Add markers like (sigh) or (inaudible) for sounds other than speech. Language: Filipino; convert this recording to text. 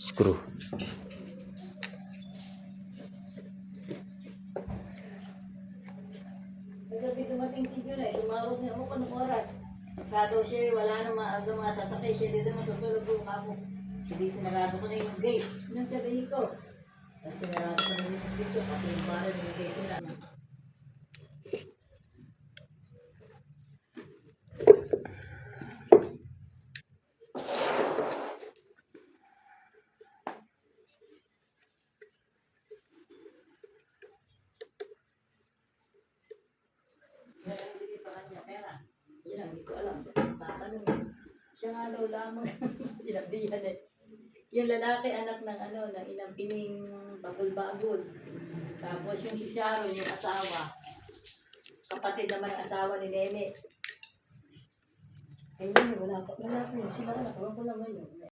screw. Kagabi dumating si Junay, tumawag niya ako anong oras. Daw siya, wala na maaga masasakay siya dito natutulog ko ako. Hindi sinarado ko na yung gate. Nung sabihin ko, tapos sinarado ko na yung gate ko, pati yung baril yung gate ko na. Kanya, pera. Yan ang hindi ko alam. Tatanong. Siya nga daw lamang (laughs) sinabihan eh. Yung lalaki anak ng ano, ng inang pining bagol-bagol. Tapos yung si Sharon, yung asawa. Kapatid naman ang asawa ni Nene. Ayun, wala pa. Wala pa yun. Sila anak. Wala ko naman yun.